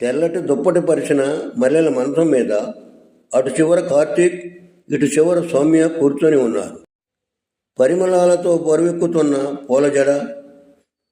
తెల్లటి దుప్పటి పరిచిన మల్లెల మంచం మీద అటు చివర కార్తీక్ ఇటు చివర సౌమ్య కూర్చొని ఉన్నారు. పరిమళాలతో బరువెక్కుతున్న పూల జడ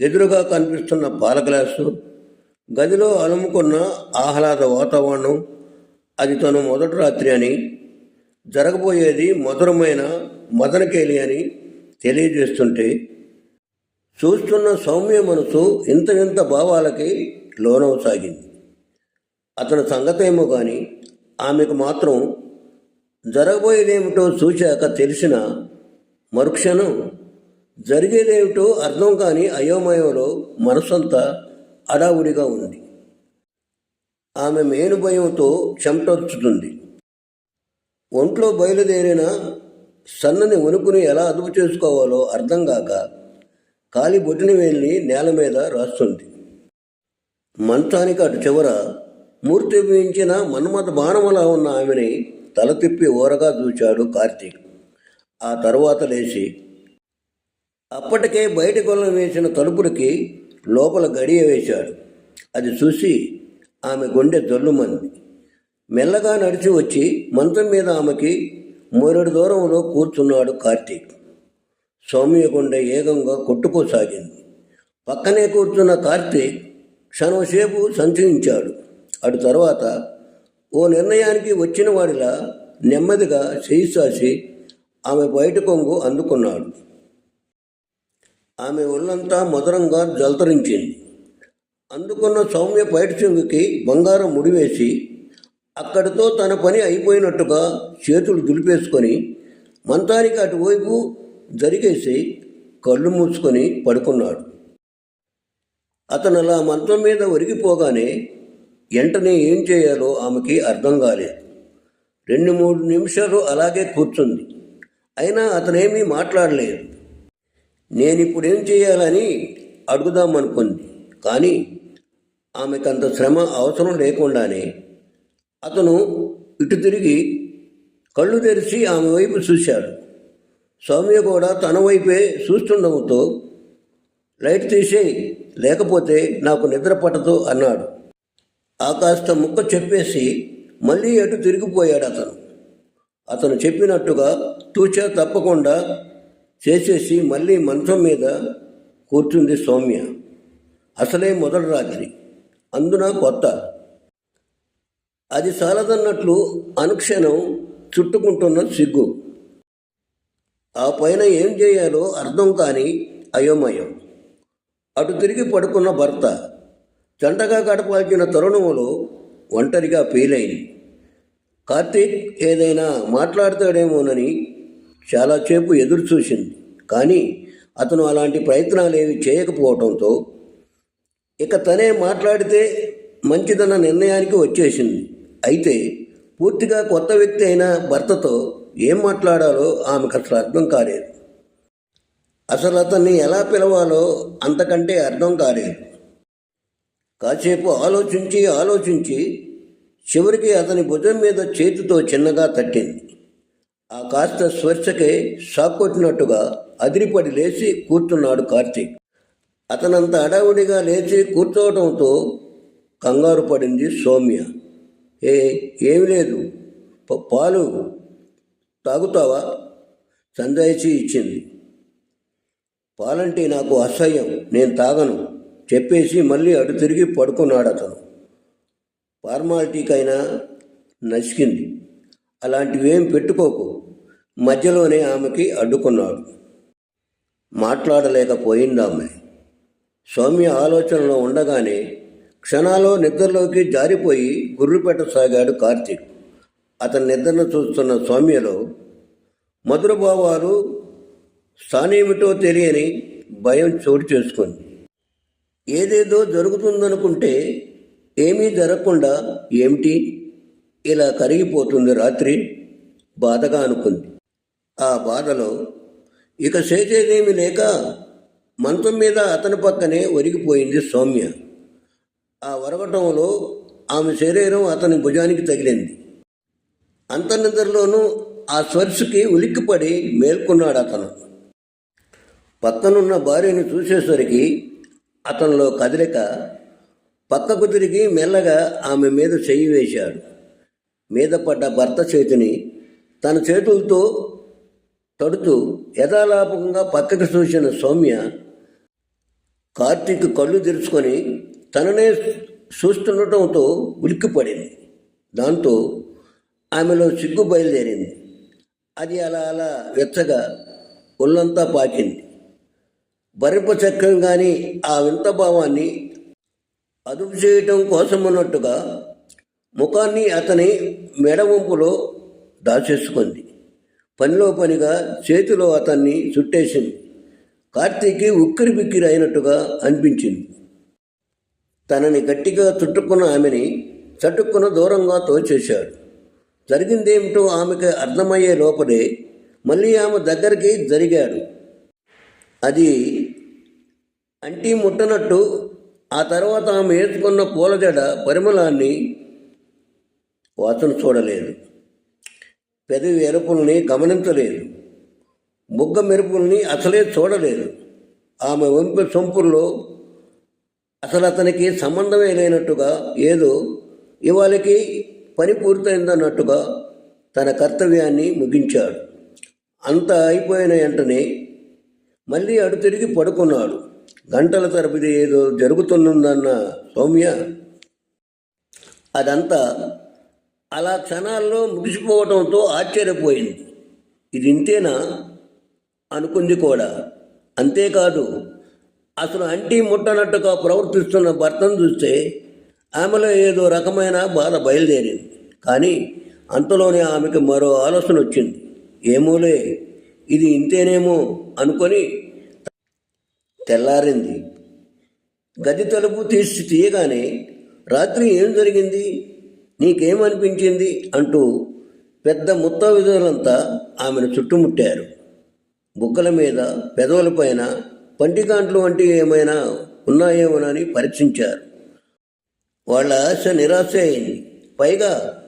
ఎదురుగా కనిపిస్తున్న పాల గ్లాసు గదిలో అలుముకున్న ఆహ్లాద వాతావరణం అది తను మొదటి రాత్రి అని జరగబోయేది మధురమైన మదనకేలి అని తెలియజేస్తుంటే చూస్తున్న సౌమ్య మనసు ఇంత ఇంత భావాలకి లోనవసాగింది. అతని సంగతేమో కానీ ఆమెకు మాత్రం జరగబోయేదేమిటో చూశాక తెలిసిన మరుక్షణం జరిగేదేమిటో అర్థం కాని అయోమయంలో మనసంతా అడావుడిగా ఉంది. ఆమె మేను భయంతో చెమటొచ్చుతుంది. ఒంట్లో బయలుదేరిన సన్నని వణుకుని ఎలా అదుపు చేసుకోవాలో అర్థం కాక కాలి బొడ్డుని వెళ్ళి నేల మీద రాస్తుంది. మంచానికి అటు చివర మూర్తి ఉపయోగించిన మన్మథ బాణములా ఉన్న ఆమెని తల తిప్పి ఓరగా చూచాడు కార్తీక్. ఆ తర్వాత లేచి అప్పటికే బయట కొలను వేసిన తలుపులకి లోపల గడియ వేశాడు. అది చూసి ఆమె గుండె జల్లుమంది. మెల్లగా నడిచి వచ్చి మంచం మీద ఆమెకి మూరెడు దూరంలో కూర్చున్నాడు కార్తీక్. సౌమ్య గుండె ఏగంగా కొట్టుకోసాగింది. పక్కనే కూర్చున్న కార్తీక్ క్షణంసేపు సంచరించాడు. అటు తర్వాత ఓ నిర్ణయానికి వచ్చిన వాడిలా నెమ్మదిగా చేయి చాచి ఆమె బయట కొంగు అందుకున్నాడు. ఆమె ఒళ్ళంతా మధురంగా జలతరించింది. అందుకున్న సౌమ్య బయట చెంగుకి బంగారం ముడివేసి అక్కడితో తన పని అయిపోయినట్టుగా చేతులు దులిపేసుకొని మంతానికి అటువైపు జరిగేసి కళ్ళు మూసుకొని పడుకున్నాడు. అతను అలా మంచం మీద ఒరిగిపోగానే వెంటనే ఏం చేయాలో ఆమెకి అర్థం కాలేదు. రెండు మూడు నిమిషాలు అలాగే కూర్చుంది. అయినా అతనేమీ మాట్లాడలేదు. నేను ఇప్పుడు ఏం చేయాలని అడుగుదామనుకుంది. కానీ ఆమెకు అంత శ్రమ అవసరం లేకుండానే అతను ఇటు తిరిగి కళ్ళు తెరిచి ఆమె వైపు చూశాడు. సౌమ్య కూడా తన వైపే చూస్తుండటంతో లైట్ తీసేయి లేకపోతే నాకు నిద్ర పట్టదు అన్నాడు. ఆ కాస్త ముక్క చెప్పేసి మళ్ళీ అటు తిరిగిపోయాడు అతను. అతను చెప్పినట్టుగా తూచా తప్పకుండా చేసేసి మళ్ళీ మంచం మీద కూర్చుంది సౌమ్య. అసలే మొదటి రాత్రి. అందున కొత్త. అది సాలదన్నట్లు అనుక్షణం చుట్టుకుంటున్న సిగ్గు. ఆ పైన ఏం చేయాలో అర్థం కాని అయోమయం. అటు తిరిగి పడుకున్న భర్త. జంటగా గడపాల్సిన తరుణంలో ఒంటరిగా ఫీలైంది కార్తీక్ ఏదైనా మాట్లాడతాడేమోనని చాలాసేపు ఎదురు చూసింది కానీ అతను అలాంటి ప్రయత్నాలు ఏవి చేయకపోవడంతో ఇక తనే మాట్లాడితే మంచిదన్న నిర్ణయానికి వచ్చేసింది. అయితే పూర్తిగా కొత్త వ్యక్తి అయిన భర్తతో ఏం మాట్లాడాలో ఆమెకు అసలు అర్థం కాలేదు. అసలు అతన్ని ఎలా పిలవాలో అంతకంటే అర్థం కాలేదు. కాసేపు ఆలోచించి ఆలోచించి చివరికి అతని భుజం మీద చేతితో చిన్నగా తట్టింది. ఆ కాస్త స్పర్శకే షాక్ కొట్టినట్టుగా అదిరిపడి లేచి కూర్చున్నాడు కార్తీక్. అతనంత అడావుడిగా లేచి కూర్చోవడంతో కంగారు పడింది సౌమ్య. ఏ ఏమి లేదు. పాలు తాగుతావా? సంజాయిషి ఇచ్చింది. పాలంటే నాకు అసహ్యం. నేను తాగను. చెప్పేసి మళ్ళీ అటు తిరిగి పడుకున్నాడు అతను. ఫార్మాలిటీకైనా నసికింది. అలాంటివేం పెట్టుకోకు. మధ్యలోనే ఆమెకి అడ్డుకున్నాడు. మాట్లాడలేకపోయింది ఆమె సౌమ్య ఆలోచనలో ఉండగానే క్షణాలో నిద్రలోకి జారిపోయి గుర్రు పెట్టసాగాడు కార్తీక్. అతని నిద్రను చూస్తున్న సౌమ్యలో మధురభావాలు స్థానేమిటో తెలియని భయం చోటు చేసుకుంది. ఏదేదో జరుగుతుందనుకుంటే ఏమీ జరగకుండా ఏమిటి? ఇలా కరిగిపోతుంది రాత్రి. బాధగా అనుకుంది. ఆ బాధలో ఇక చేసేదేమి లేక మంచం మీద అతని పక్కనే ఒరిగిపోయింది సౌమ్య. ఆ ఒరగటంలో ఆమె శరీరం అతని భుజానికి తగిలింది. అంత నిద్రలోనూ ఆ స్వర్శకి ఉలిక్కిపడి మేల్కొన్నాడు అతను పక్కనున్న భార్యను చూసేసరికి అతనిలో కదలిక పక్కకు తిరిగి మెల్లగా ఆమె మీద చెయ్యి వేశాడు. మీద పడ్డ భర్త చేతిని తన చేతులతో తడుతూ యథాలాపకంగా పక్కకు చూసిన సౌమ్య కార్తీక్ కళ్ళు తెరుచుకొని తననే చూస్తుండటంతో ఉలిక్కిపడింది. దాంతో ఆమెలో సిగ్గు బయలుదేరింది. అది అలా అలా వెచ్చగా ఒళ్ళంతా పాకింది. బరిప చక్రం కానీ ఆ వింత భావాన్ని అదుపు చేయటం కోసమన్నట్టుగా ముఖాన్ని అతని మెడవంపులో దాచేసుకుంది. పనిలో పనిగా చేతిలో అతన్ని చుట్టేసింది. కార్తీక్కి ఉక్కిరి బిక్కిరి అయినట్టుగా అనిపించింది. తనని గట్టిగా చుట్టుకున్న ఆమెని చటుక్కున దూరంగా తోచేశాడు. జరిగిందేమిటో ఆమెకి అర్థమయ్యే లోపలే మళ్ళీ ఆమె దగ్గరికి జరిగాడు. అది అంటి ముట్టనట్టు ఆ తర్వాత ఆమె వేసుకున్న పూలజడ పరిమళాన్ని వాసన చూడలేదు. పెదవి ఎరుపుల్ని గమనించలేదు. ముగ్గ మెరుపుల్ని అసలే చూడలేదు. ఆమె వంపు సొంపుల్లో అసలు అతనికి సంబంధమే లేనట్టుగా ఏదో ఇవాళకి పని పూర్తయిందన్నట్టుగా తన కర్తవ్యాన్ని ముగించాడు. అంత అయిపోయిన వెంటనే మళ్ళీ అడు తిరిగి పడుకున్నాడు. గంటల తరబడి ఏదో జరుగుతున్నదన్న సౌమ్య అదంతా అలా క్షణాల్లో ముగిసిపోవడంతో ఆశ్చర్యపోయింది. ఇది ఇంతేనా అనుకుంది కూడా. అంతేకాదు అసలు అంటీ ముట్టనట్టుగా ప్రవర్తిస్తున్న భర్తను చూస్తే ఆమెలో ఏదో రకమైన బాధ బయలుదేరింది. కానీ అంతలోనే ఆమెకు మరో ఆలోచన వచ్చింది ఏమోలే ఇది ఇంతేనేమో అనుకొని తెల్లారింది. గది తలుపు తీసి తీయగానే రాత్రి ఏం జరిగింది? నీకేమనిపించింది? అంటూ పెద్ద ముత్త విధులంతా ఆమెను చుట్టుముట్టారు. బుగ్గల మీద పెదవులపైన పంటికాంట్లు వంటివి ఏమైనా ఉన్నాయేమోనని పరీక్షించారు వాళ్ళ ఆశ నిరాశ అయింది. పైగా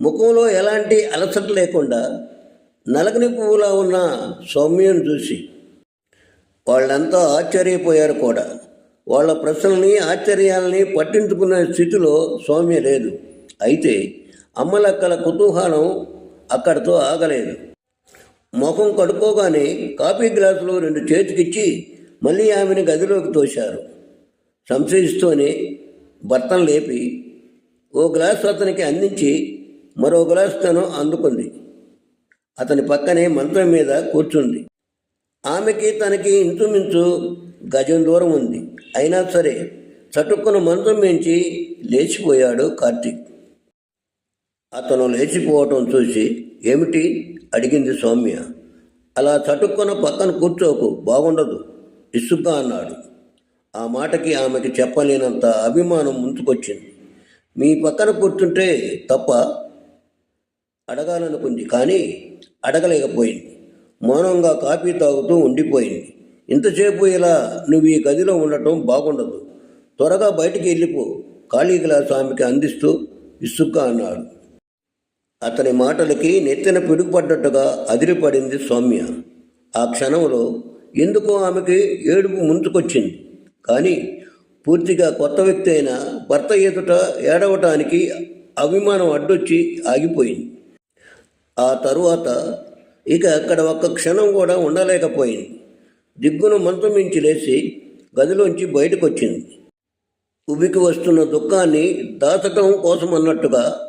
ముఖంలో ఎలాంటి అలసట లేకుండా నలకని పువ్వులా ఉన్న సౌమ్యను చూసి వాళ్ళంతా ఆశ్చర్యపోయారు కూడా. వాళ్ళ ప్రశ్నల్ని ఆశ్చర్యాలని పట్టించుకునే స్థితిలో స్వామి లేదు. అయితే అమ్మలక్కల కుతూహలం అక్కడితో ఆగలేదు. ముఖం కడుక్కోగానే కాఫీ గ్లాసులో రెండు చేతికిచ్చి మళ్ళీ ఆమెను గదిలోకి తోశారు. సంశయిస్తూనే భర్తను లేపి ఓ గ్లాసు అతనికి అందించి మరో గ్లాసు తను అందుకుంది. అతని పక్కనే మంత్రం మీద కూర్చుంది. ఆమెకి తనకి ఇంచుమించు గజం దూరం ఉంది. అయినా సరే చటుక్కున మంచం మించి లేచిపోయాడు కార్తీక్. అతను లేచిపోవటం చూసి ఏమిటి? అడిగింది సౌమ్య. అలా చటుక్కున పక్కన కూర్చోకు బాగుండదు ఇసుగ్గా అన్నాడు. ఆ మాటకి ఆమెకి చెప్పలేనంత అభిమానం ముంచుకొచ్చింది. మీ పక్కన కూర్చుంటే తప్ప అడగాలనుకుంది కానీ అడగలేకపోయింది. మౌనంగా కాఫీ తాగుతూ ఉండిపోయింది. ఇంతసేపు ఇలా నువ్వు ఈ గదిలో ఉండటం బాగుండదు. త్వరగా బయటికి వెళ్ళిపో. ఖాళీ గ్లాసు ఆమెకి అందిస్తూ ఇసుగ్గా అన్నాడు. అతని మాటలకి నెత్తిన పిడుగుపడ్డట్టుగా అదిరిపడింది సౌమ్య. ఆ క్షణంలో ఎందుకో ఆమెకి ఏడుపు ముంచుకొచ్చింది. కానీ పూర్తిగా కొత్త వ్యక్తి అయిన భర్త ఎదుట ఏడవటానికి అభిమానం అడ్డొచ్చి ఆగిపోయింది. ఆ తరువాత ఇక అక్కడ ఒక్క క్షణం కూడా ఉండలేకపోయింది. దిగ్గును మంచం మించి లేచి గదిలోంచి బయటకొచ్చింది. ఉబికి వస్తున్న దుఃఖాన్ని దాచటం కోసం అన్నట్టుగా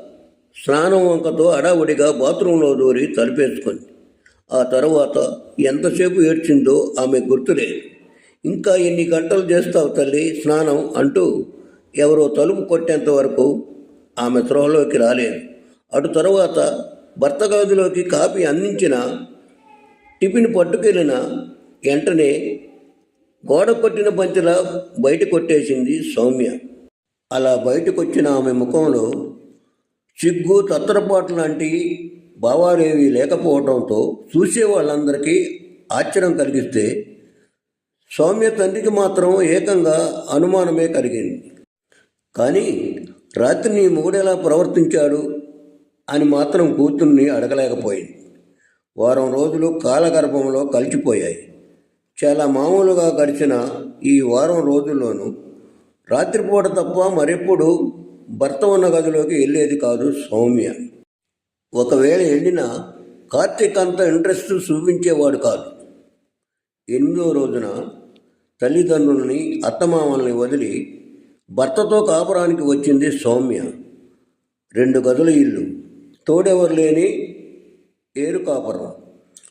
స్నానం వంకతో అడావుడిగా బాత్రూంలో దూరి తలుపేసుకుంది. ఆ తర్వాత ఎంతసేపు ఏడ్చిందో ఆమె గుర్తులేదు. ఇంకా ఎన్ని గంటలు చేస్తావు తల్లి స్నానం? అంటూ ఎవరో తలుపు కొట్టేంత వరకు ఆమె త్రోహలోకి రాలేదు. అటు తర్వాత భర్త గదిలోకి కాపీ అందించిన టిఫిన్ పట్టుకెళ్ళిన వెంటనే గోడ కొట్టిన బంతిలా బయట కొట్టేసింది సౌమ్య. అలా బయటకొచ్చిన ఆమె ముఖంలో సిగ్గు తత్తరపాటు లాంటి భావాలేవి లేకపోవడంతో చూసే వాళ్ళందరికీ ఆశ్చర్యం కలిగిస్తే సౌమ్య తండ్రికి మాత్రం ఏకంగా అనుమానమే కలిగింది. కానీ రాత్రి నీ మొగుడెలా ప్రవర్తించాడు? అని మాత్రం కూతుర్ని అడగలేకపోయింది. వారం రోజులు కాలగర్భంలో కలిసిపోయాయి. చాలా మామూలుగా గడిచిన ఈ వారం రోజుల్లోనూ రాత్రిపూట తప్ప మరెప్పుడు భర్త ఉన్న గదిలోకి వెళ్ళేది కాదు సౌమ్య. ఒకవేళ వెళ్ళినా కార్తీక్ అంత ఇంట్రెస్ట్ చూపించేవాడు కాదు. ఎనిమిదో రోజున తల్లిదండ్రుల్ని అత్తమామల్ని వదిలి భర్తతో కాపురానికి వచ్చింది సౌమ్య. రెండు గదుల ఇల్లు తోడెవరు లేని ఏరు కాపురం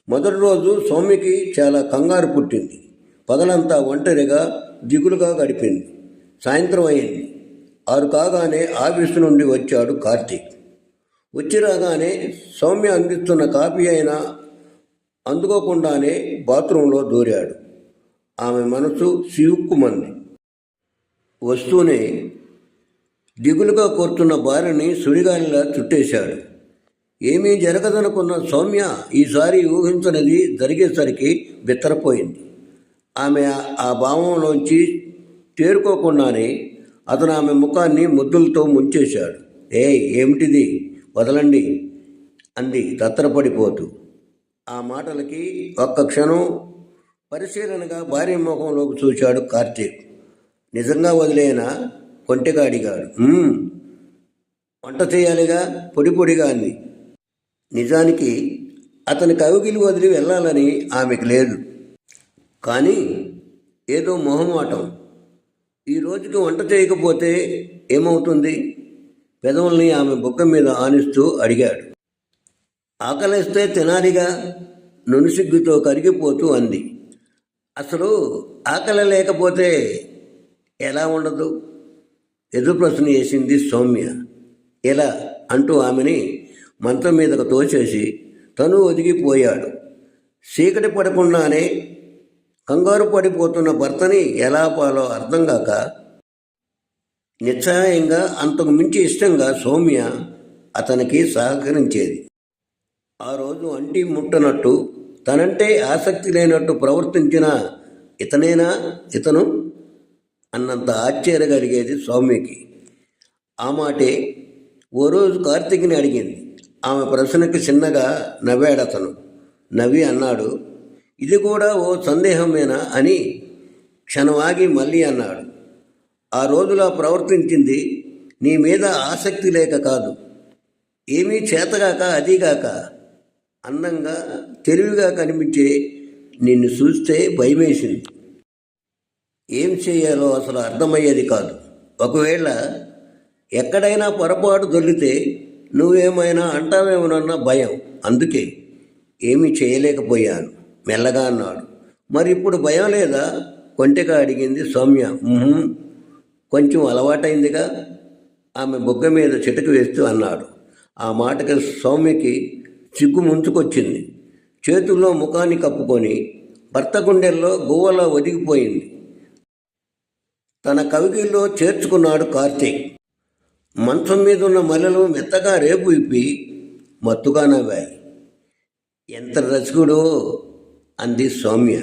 మొదటి రోజు సౌమ్యకి చాలా కంగారు పుట్టింది. పగలంతా ఒంటరిగా దిగులుగా గడిపింది. సాయంత్రం అయింది. ఆరు కాగానే ఆఫీసు నుండి వచ్చాడు కార్తీక్. వచ్చి రాగానే సౌమ్య అందిస్తున్న కాపీ అయినా అందుకోకుండానే బాత్రూంలో దూరాడు. ఆమె మనసు సివుక్కుమంది. వస్తూనే దిగులుగా కోరుతున్న భార్యని సుడిగాలిలా చుట్టేశాడు. ఏమీ జరగదనుకున్న సౌమ్య ఈసారి ఊహించనిది జరిగేసరికి బిత్తరపోయింది. ఆమె ఆ- భావంలోంచి తేరుకోకుండానే అతను ఆమె ముఖాన్ని ముద్దులతో ముంచేశాడు. ఏ ఏమిటిది? వదలండి అంది తత్తరపడిపోతూ. ఆ మాటలకి ఒక్క క్షణం పరిశీలనగా భార్య ముఖంలోకి చూశాడు కార్తీక్. నిజంగా వదిలేనా? కొంటెగాడిగాడు అడిగాడు. వంట చేయాలిగా? పొడి పొడిగా అంది. నిజానికి అతని కవిగిలి వదిలి వెళ్ళాలని ఆమెకు లేదు. కానీ ఏదో మొహమాటం. ఈ రోజుకి వంట చేయకపోతే ఏమవుతుంది? పెదవుల్ని ఆమె బుక్క మీద ఆనిస్తూ అడిగాడు. ఆకలిస్తే తినాలిగా నునుసిగ్గుతో కరిగిపోతూ అంది. అసలు ఆకలి లేకపోతే ఎలా ఉండదు? ఎదురు ప్రశ్న వేసింది సౌమ్య. ఇలా అంటూ ఆమెని మంచం మీదకు తోచేసి తను ఒదిగిపోయాడు. చీకటి పడకుండానే కంగారు పడిపోతున్న భర్తని ఎలా పాలో అర్థం కాక నిశ్చయంగా అంతకు మించి ఇష్టంగా సౌమ్య అతనికి సహకరించేది. ఆ రోజు అంటి ముట్టనట్టు తనంటే ఆసక్తి లేనట్టు ప్రవర్తించిన ఇతనేనా ఇతను? అన్నంత ఆశ్చర్యగలిగేది సౌమ్యకి. ఆ మాటే ఓ రోజు కార్తీక్ని అడిగింది. ఆమె ప్రశ్నకు చిన్నగా నవ్వాడు అతను నవ్వి అన్నాడు ఇది కూడా ఓ సందేహమేనా? అని క్షణమాగి మళ్ళీ అన్నాడు ఆ రోజులా ప్రవర్తించింది నీ మీద ఆసక్తి లేక కాదు. ఏమీ చేతగాక అదిగాక అందంగా తెలివిగా కనిపించే నిన్ను చూస్తే భయమేసింది. ఏం చేయాలో అసలు అర్థమయ్యేది కాదు. ఒకవేళ ఎక్కడైనా పొరపాటు దొరికితే నువ్వేమైనా అంటావేమోనన్న భయం. అందుకే ఏమీ చేయలేకపోయాను. మెల్లగా అన్నాడు. మరి ఇప్పుడు భయం లేదా? కొంటెగా అడిగింది సౌమ్య. కొంచెం అలవాటైందిగా? ఆమె బొగ్గ మీద చిటకు వేస్తూ అన్నాడు. ఆ మాటకి సౌమ్యకి చిగ్గు ముంచుకొచ్చింది. చేతుల్లో ముఖాన్ని కప్పుకొని భర్త గుండెల్లో గువ్వలా ఒదిగిపోయింది. తన కవికిల్లో చేర్చుకున్నాడు కార్తీక్. మంచం మీద ఉన్న మల్లెలు మెత్తగా రేపు ఇప్పి మత్తుగా నవ్వాయి. ఎంత రసికుడో అంది సౌమ్య.